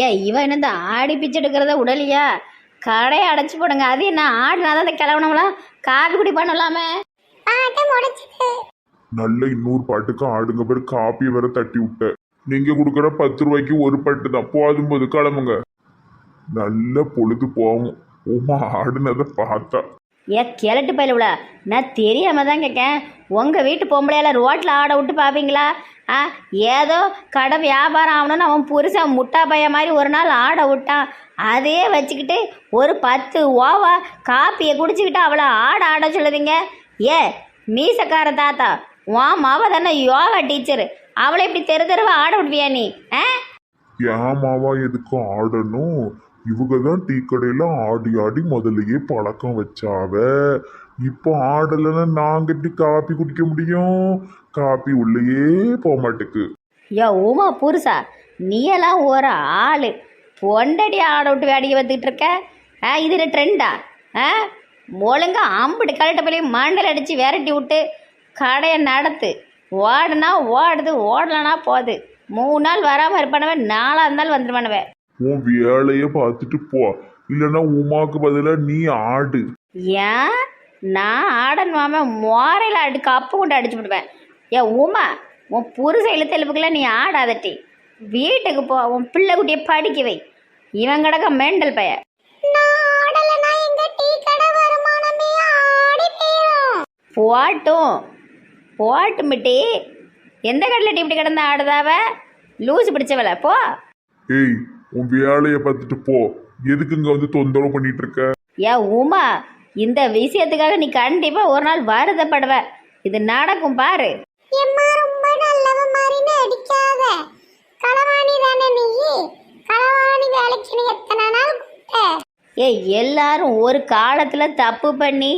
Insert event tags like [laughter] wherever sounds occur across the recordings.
ஏ இவன் என்ன இந்த ஆடி பிச்சை எடுக்கிறத உடலையா? கடையை அடைச்சி போடுங்க. அது என்ன ஆடுனா தான் இந்த கிளவனம்லாம் காபி குடி பண்ணலாமே நல்ல இன்னொரு பாட்டுக்கு ஆடுங்க பேர் காப்பி வேற தட்டி விட்ட. நீங்க கொடுக்குற பத்து ரூபாய்க்கு ஒரு பட்டு தான். போதும் போது கிளம்புங்க. நல்ல பொழுது போகும். உமா ஆடுனதை பார்த்தா. ஏ கிழட்டு பயிலுவில நான் தெரியாமல் தான் கேட்கேன் உங்கள் வீட்டு பொம்பளையால் ரோட்டில் ஆட விட்டு பார்ப்பீங்களா ஆ ஏதோ கடை வியாபாரம் ஆகணும்னு அவன் புருஷன் முட்டா பையன் மாதிரி ஒரு நாள் ஆட விட்டான். அதையே வச்சுக்கிட்டு ஒரு பத்து ஓவா காப்பியை குடிச்சிக்கிட்டு அவளை ஆட ஆட சொல்லுவீங்க. ஏ மீசக்கார தாத்தா உன் மாவ தானே யோகா டீச்சர். அவளை இப்படி தெரு தெருவா ஆட விடுவியா நீ? ஆ? ஏமாவா எதுக்கும் ஆடணும்? இவங்க தான் டீ கடையில் ஆடி ஆடி முதல்லையே பழக்கம் வச்சாவ. இப்போ ஆடலைன்னா நாங்கள் எப்படி காப்பி குடிக்க முடியும்? காப்பி உள்ளேயே போக மாட்டேக்கு யோ உமா புருஷா நீயெல்லாம் ஒரு ஆள். பொண்டடி ஆட விட்டு வேடிக்கை வந்துக்கிட்டு இருக்க? ஆ இது என்ன ட்ரெண்டா ஆ? ஒழுங்கா அம்பிட்டு கரெக்டாக போய் மண்டல் அடித்து விரட்டி விட்டு கடையை நடத்து. ஓடுனா ஓடுது ஓடலைன்னா போகுது. மூணு நாள் வராமல் இருப்பானவன் நாலாக நாள் வந்துடுவானவன் உன் வேலைய பார்த்துட்டு போ. இல்லைன்னா உமாக்கு பதிலாக நீ ஆடு. ஏன்? நான் ஆடணுமாம மோரையில் அடி கப்பு கொண்டு அடிச்சு விடுவேன் ஏன் உமா உன் புருஷ இழுத்தெலுப்புக்கெல்லாம் நீ ஆடாதட்டி. வீட்டுக்கு போ உன் பிள்ளை குட்டியை படிக்க வை. இவன் கிடக்க மெண்டல் பைய. நான் ஆடலைன்னா எங்க டீ கடை வருமானமே ஆடி போயிடும் போட்டும் போட்டுமிட்டி எந்த கடையில் டீ இப்படி கிடந்த ஆடுதாவ? லூசு பிடிச்சவள. போ. ஏய் உன் வேலைய பார்த்துட்டு போ. எதுக்கு இங்க வந்து தொந்தரவு பண்ணிட்டு இருக்க ஏன் உமா இந்த விஷயத்துக்காக நீ கண்டிப்பாக ஒரு நாள் வருத்தப்படுவ. இது நடக்கும் பாரு. எம்மா ரொம்ப நல்லவ மாதிரி அடிக்காத. களவாணி தானே நீ? களவாணி வேலைக்கு நீ எத்தனை நாள் கூப்பிட்ட? ஏய் எல்லாரும் ஒரு காலத்தில் தப்பு பண்ணி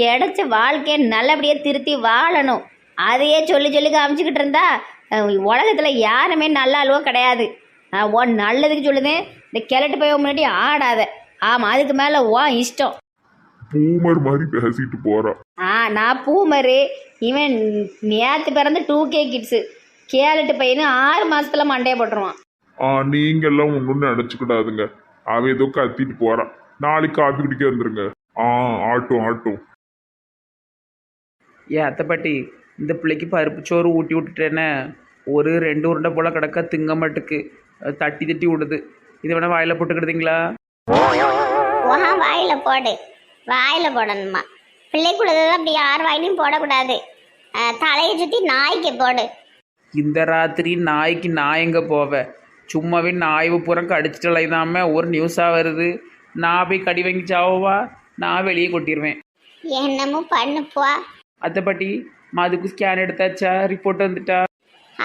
கிடைச்ச வாழ்க்கையை நல்லபடியாக திருத்தி வாழணும். அதையே சொல்லி சொல்லி காமிச்சிக்கிட்டு இருந்தா உலகத்தில் யாருமே நல்ல ஆளுவோ கிடையாது. நான் உன் நல்லதுக்கு சொல்லுதேன் இந்த கிழட்டு போய் முன்னாடி ஆடாத. ஆமாம் அதுக்கு மேலே ஓ இஷ்டம். பூமர் மாதிரி பேசிட்டு போறா. ஆ நான் பூமரு. இவன் நேற்று பிறந்த டூ கே கிட்ஸு கேரட்டு பையனு ஆறு மாசத்துல மண்டையை போட்டுருவான். ஆ நீங்க எல்லாம் ஒன்றும் நினைச்சுக்கிடாதுங்க. அவன் ஏதோ கத்திட்டு போறான். நாளைக்கு காப்பி குடிக்க வந்துருங்க. ஆ ஆட்டும் ஆட்டும். ஏ அத்தைப்பாட்டி இந்த பிள்ளைக்கு பருப்பு சோறு ஊட்டி விட்டுட்டேனே. ஒரு ரெண்டு உருண்டை போல் கிடக்க திங்க மாட்டுக்கு. தட்டி தட்டி விடுது. இது வேணால் வாயில் போட்டுக்கிடுதீங்களா? வாயில போடு. வாயில போடணுமா. பிள்ளைக்குள்ளதான் அப்படி யார் வாயிலையும் போடக்கூடாது. தலையை சுத்தி நாய்க்கு போடு. இந்த ராத்திரி நாய்க்கு நான் எங்கே போவேன் சும்மாவே நாய் பூரா கடிச்சிட்டலைதாம ஒரு நியூஸாக வருது. நான் போய் கடி வாங்கி சாவவா? நான் வெளியே கொட்டிடுவேன் என்னமோ பண்ணுப்பா அத்தைப்பாட்டி மதுக்கு ஸ்கேன் எடுத்தாச்சா? ரிப்போர்ட் வந்துட்டா?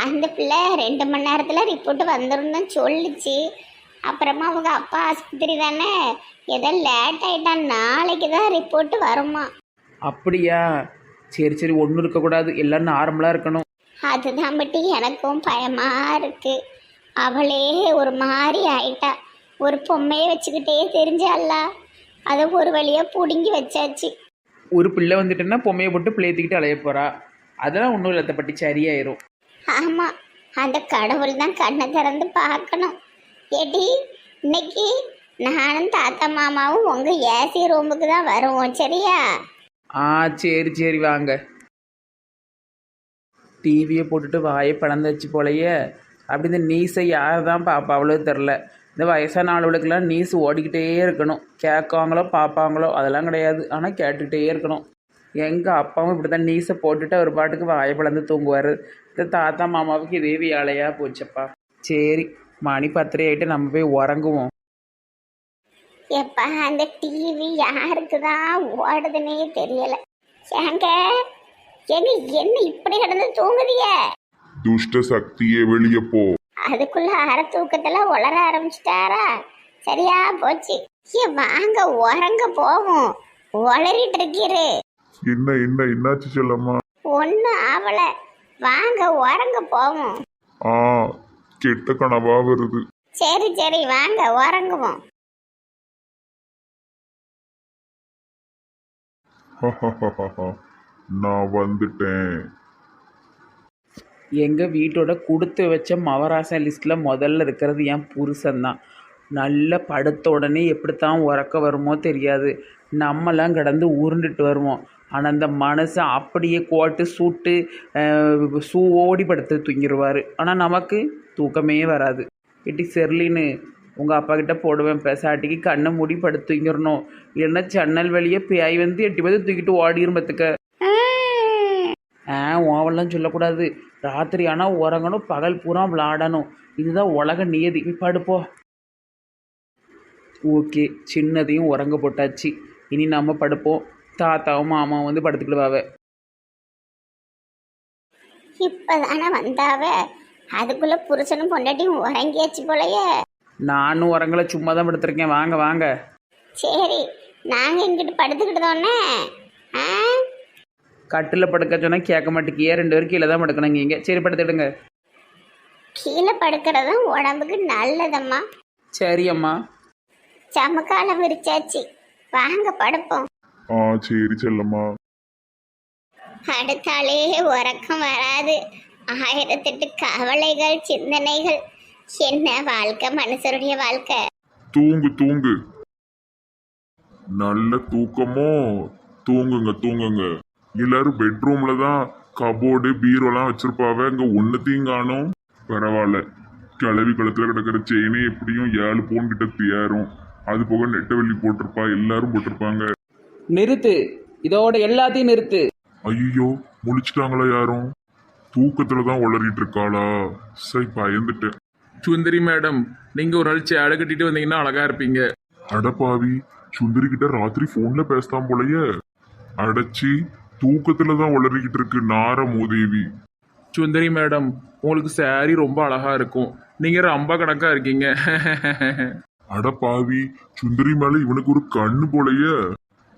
அந்த பிள்ளை ரெண்டு மணி நேரத்துல ரிப்போர்ட் வந்துடும் சொல்லுச்சு. அப்புறமா அவங்க அப்பா ஆஸ்பத்திரி தானே? ஏதோ லேட் ஆயிட்டா நாளைக்கு தான் ரிப்போர்ட் வருமா? அப்படியா? சரி சரி ஒன்றும் இருக்கக்கூடாது எல்லாம் நார்மலாக இருக்கணும். அதுதான் பட்டி எனக்கும் பயமா இருக்கு. அவளே ஒரு மாதிரி ஆயிட்டா. ஒரு பொம்மையை வச்சுக்கிட்டே தெரிஞ்சால அதை ஒரு வழியா பிடுங்கி வச்சாச்சு. ஒரு பிள்ளை வந்துட்டுன்னா பொம்மையை போட்டு பிள்ளையத்துக்கிட்டு அலைய போகிறா அதெல்லாம் ஒன்றும் இல்லை அத்தைப்பாட்டி சரியாயிரும். ஆமாம் அந்த கடவுள் தான் கண்ணை திறந்து பார்க்கணும். ஏடி இன்னைக்கு நானும் தாத்தா மாமாவும் உங்க ஏசி ரூமுக்கு தான் வருவோம் சரியா? ஆ சரி சரி வாங்க. டிவியை போட்டுட்டு வாயை பிளந்தாச்சு போலையே. அப்படி இந்த நீஸை யார் தான் பாப்பா அவ்வளோ தெரில இந்த வயசான ஆளுகளுக்கெல்லாம் நீஸ் ஓடிக்கிட்டே இருக்கணும். கேட்காங்களோ பார்ப்பாங்களோ அதெல்லாம் கிடையாது. ஆனால் கேட்டுக்கிட்டே இருக்கணும். எங்கள் அப்பாவும் இப்படி தான் நீஸை போட்டுட்டு அவர் பாட்டுக்கு வாயை பிளந்து தூங்குவார். இந்த தாத்தா மாமாவுக்கு இதே வேலையாக போச்சப்பா. சரி மணி பத்தரை ஆகிட்டு நம்ம போய் உறங்குவோம். எப்பா அந்த டிவி யாருக்கு தான் ஓடுதுன்னே தெரியல. ஏங்க எங்க என்ன இப்படி கிடந்து தூங்குதிய துஷ்ட சக்தியே வெளியே போ. அதுக்குள்ள அரை தூக்கத்துல உளர ஆரம்பிச்சிட்டாரா? சரியா போச்சு. ஏ வாங்க உறங்க போவோம். உளறிட்டு இருக்கிறு என்ன என்ன என்னாச்சு செல்லம்மா? ஒன்றும் ஆவல. வாங்க உறங்க போவோம். ஆ கெட்ட கனவா வருது. சரி சரி வாங்க உறங்குவோம். நான் வந்துட்டேன். எங்கள் வீட்டோட கொடுத்து வச்ச மவராசன் லிஸ்ட்டில் முதல்ல இருக்கிறது என் புருஷன்தான். நல்ல படுத்த உடனே எப்படித்தான் உறக்க வருமோ தெரியாது. நம்மலாம் கிடந்து உருண்டுட்டு வருவோம். ஆனால் அந்த மனுஷன் அப்படியே கோட்டு சூட்டு சூ ஓடி படுத்து தூங்கிடுவார் ஆனால் நமக்கு தூக்கமே வராது. எட்டி செர்லின்னு உங்கள் அப்பா கிட்ட போடுவேன் பெசாட்டிக்கு கண்ணை மூடி படுத்து தூங்கிடணும். இல்லைன்னா ஜன்னல் வெளியே பேய் வந்து எட்டி பார்த்து தூக்கிட்டு பத்துக்க ஆ. ஓவெல்லாம் சொல்லக்கூடாது. ராத்திரி ஆனால் உறங்கணும் பகல் பூரா விளாடணும். இதுதான் உலக நியதி. படுப்போ. ஓகே சின்னதையும் உறங்க போட்டாச்சு. இனி நம்ம படுப்போம். தாத்தாவும் மாமாவும் வந்து படுத்துக்கிடுவாவ. இப்பதானே வந்தாவ. அதுக்குள்ள புருஷனும் பொண்டாட்டியும் உறங்கியாச்சு போலயே. நானும் உறங்கல சும்மா தான் படுத்திருக்கேன். வாங்க வாங்க. சரி நாங்க இங்கிட்டு படுத்துக்கிட்டதோன்னே ஆ? கட்டில் படுக்க சொன்னால் கேட்க மாட்டேங்கியே. ரெண்டு பேரும் கீழே தான் படுக்கணுங்க இங்கே. சரி படுத்துடுங்க கீழே படுக்கிறதும் உடம்புக்கு நல்லதம்மா. சரி அம்மா. சமக்கால விரிச்சாச்சு. வாங்க படுப்போம். ஆ சரி செல்லம்மா. அடுத்தாலே உறக்கம் வராது. ஆயிரத்தெட்டு கவலைகள் சிந்தனைகள். என்ன வாழ்க்கை மனுஷருடைய வாழ்க்கை? தூங்கு தூங்கு. நல்ல தூக்கமோ? தூங்குங்க தூங்குங்க. எல்லாரும் பெட்ரூம்ல தான் கபோர்டு பீரோலாம் வச்சிருப்பாவ இங்க ஒன்னத்தையும் காணும். பரவாயில்ல. கிளவி கழுத்துல கிடக்கிற செயினே எப்படியும் ஏழு பவுன் கிட்ட தேரும். அது போக நெட்டவெள்ளி போட்டிருப்பா எல்லாரும் போட்டிருப்பாங்க. நிறுத்து. இதோட எல்லாத்தையும் நிறுத்து. ஐயோ முழிச்சிட்டாங்களா யாரும்? தூக்கத்துல தான் உளறிட்டு இருக்காளா? சரி பயந்துட்டேன். சுந்தரி மேடம் நீங்க ஒரு நாள் சேலை கட்டிட்டு வந்தீங்கன்னா அழகா இருப்பீங்க. அடப்பாவி சுந்தரி கிட்ட ராத்திரி போன்ல பேசலாம் போலயே. அடைச்சி தூக்கத்துல தான் உளறிக்கிட்டு இருக்கு நார மூதேவி. சுந்தரி மேடம் உங்களுக்கு saree ரொம்ப அழகா இருக்கும். நீங்க ரொம்ப கணக்கா இருக்கீங்க. [laughs] அடப்பாவி சுந்தரி மேல இவனுக்கு ஒரு கண்ணு போலயே.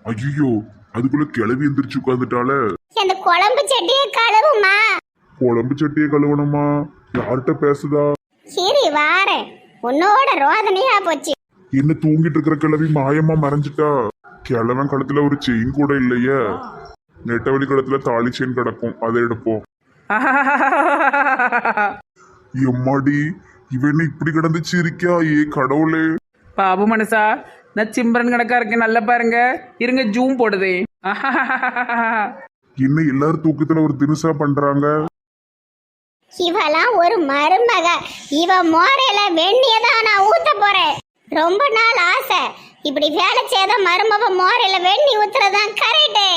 ஐயோ அதுக்குள்ள கிளவி எந்திரிச்சு உட்காந்துட்டால அந்த குழம்பு சட்டியை கழுவுமா? குழம்பு சட்டியை கழுவணுமா? யார்கிட்ட பேசுதா? சரி வாரேன். உன்னோட ரோதனையா போச்சு. என்ன தூங்கிட்டு இருக்கிற கிளவி மாயமா மறைஞ்சிட்டா? கிழவன் கழுத்துல ஒரு செயின் கூட இல்லையே. நெட்டவழி கழுத்துல தாலி செயின் கிடக்கும். அதை எடுப்போம் எம்மாடி இவன் இப்படி கிடந்து சிரிக்கா ஏ கடவுளே. பாபு மனசா நான் சிம்பரன் கணக்கா இருக்கேன் நல்லா பாருங்க. இருங்க ஜூம் போடுதே. என்ன எல்லாரும் தூக்கத்துல ஒரு தினுசா பண்றாங்க? இவெல்லாம் ஒரு மருமக. இவ மோரையில வெண்ணிய தான் நான் ஊத்த போறேன். ரொம்ப நாள் ஆசை. இப்படி வேலை செய்த மருமக மோரையில வெண்ணி ஊத்துறதான் கரெக்டு.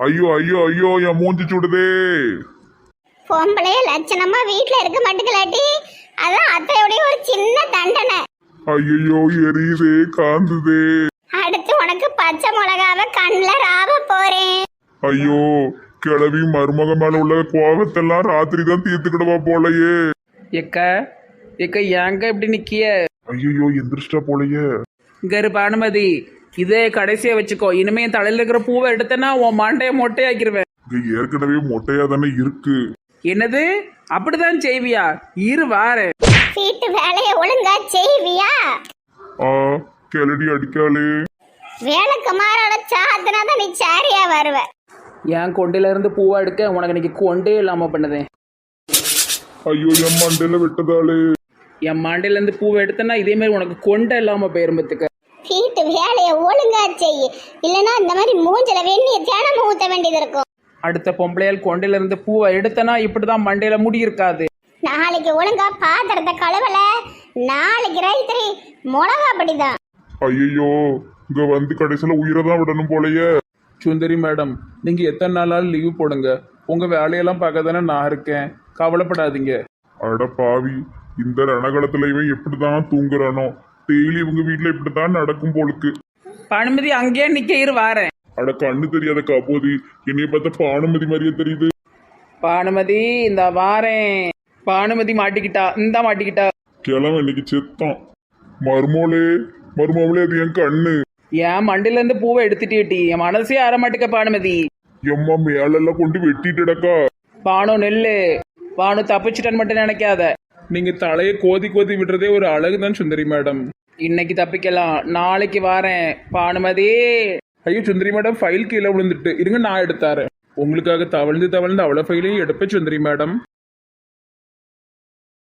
ஐயோ ஐயோ ஐயோ என் மூஞ்சி சுடுதே. பொம்பளைய லட்சணமா வீட்டுல இருக்க மாட்டேங்கலாட்டி அதான் அத்தையோடைய ஒரு சின்ன தண்டனை. ஐயோ எரியுதே காந்துதே. அடுத்து உனக்கு பச்சை மிளகாவை கண்ணில் ராவ போறேன். ஐயோ கிளவி மருமக மேல உள்ள கோபத்தெல்லாம் ராத்திரி தான் தீர்த்துக்கிடுவா போலயே. எக்க எக்க ஏங்க இப்படி நிக்கிய? ஐயோ எந்திரிச்சிட்டா போலயே. கரு பானுமதி இதே கடைசியா வச்சுக்கோ. இனிமே என் தலையில இருக்கிற பூவை எடுத்தேன்னா உன் மண்டைய மொட்டையாக்கிருவேன். இங்க ஏற்கனவே மொட்டையா தானே இருக்கு. என்னது? அப்படிதான் செய்வியா? இரு வாரேன் வீட்டு வேலையை ஒழுங்கா செய்வியா? ஆ கிளடி அடிக்காளே. வேலைக்கு மாறோட சாத்தினா தான் நீ சாரியா வருவ. என் கொண்டையில இருந்து பூவா எடுக்க உனக்கு இன்னைக்கு கொண்டே இல்லாம பண்ணுதேன் ஐயோ என் மண்டையில விட்டதாளே. என் மண்டையில இருந்து பூவை எடுத்தேன்னா இதே மாதிரி உனக்கு கொண்டை இல்லாம போயிரும்பத்துக்க வீட்டு வேலையை ஒழுங்கா செய் இல்லைன்னா இந்த மாதிரி மூஞ்சில வெந்நிய தினமும் ஊத்த வேண்டியது இருக்கும். அடுத்த பொம்பளையால் கொண்டையில இருந்து பூவை எடுத்தனா இப்படிதான் மண்டையில முடி இருக்காது. நாளைக்கு ஒழுங்கா பாத்திரத்தை கழுவல. நாளைக்கு ரைத்திரி மிளகா படிதான். ஐயோ இங்க வந்து கடைசியில உயிரை தான் விடணும் போலயே. சுந்தரி மேடம் நீங்க எத்தனை நாளாலும் லீவ் போடுங்க. உங்க வேலையெல்லாம் பார்க்க தானே நான் இருக்கேன். கவலைப்படாதீங்க. அட பாவி இந்த ரணகலத்துல இவன் எப்படிதான் தூங்குறானோ. டெய்லி இவங்க வீட்டுல இப்படித்தான் நடக்கும் போலுக்கு. பனுமதி அங்கேயே நிக்க இரு வாரேன். அட கண்ணு தெரியாத காப்போதி என்னைய பார்த்தா பானுமதி மாதிரியே தெரியுது. பானுமதி இந்த வாரேன். பானுமதி மாட்டிக்கிட்டா? இந்த மாட்டிக்கிட்டா? கிழவன் இன்னைக்கு செத்தான். மருமோளே மருமோளே அது என் கண்ணு. என் மண்டையில இருந்து பூவை எடுத்துட்டேட்டி. என் மனசே ஆற மாட்டுக்க பானுமதி. எம்மா மேலெல்லாம் கொண்டு வெட்டிட்டடக்கா. பானு நெல்லு. பானு தப்பிச்சிட்டன்னு மட்டும் நினைக்காத. நீங்க தலையை கோதி கோதி விடுறதே ஒரு அழகு தான் சுந்தரி மேடம். இன்னைக்கு தப்பிக்கலாம். நாளைக்கு வாரேன். பானுமதி. ஐயோ சுந்தரி மேடம் ஃபைல் கீழே விழுந்துட்டு. இருங்க நான் எடுத்தாரேன் உங்களுக்காக தவழ்ந்து தவழ்ந்து அவ்வளோ ஃபைலையும் எடுப்பேன் சுந்தரி மேடம்.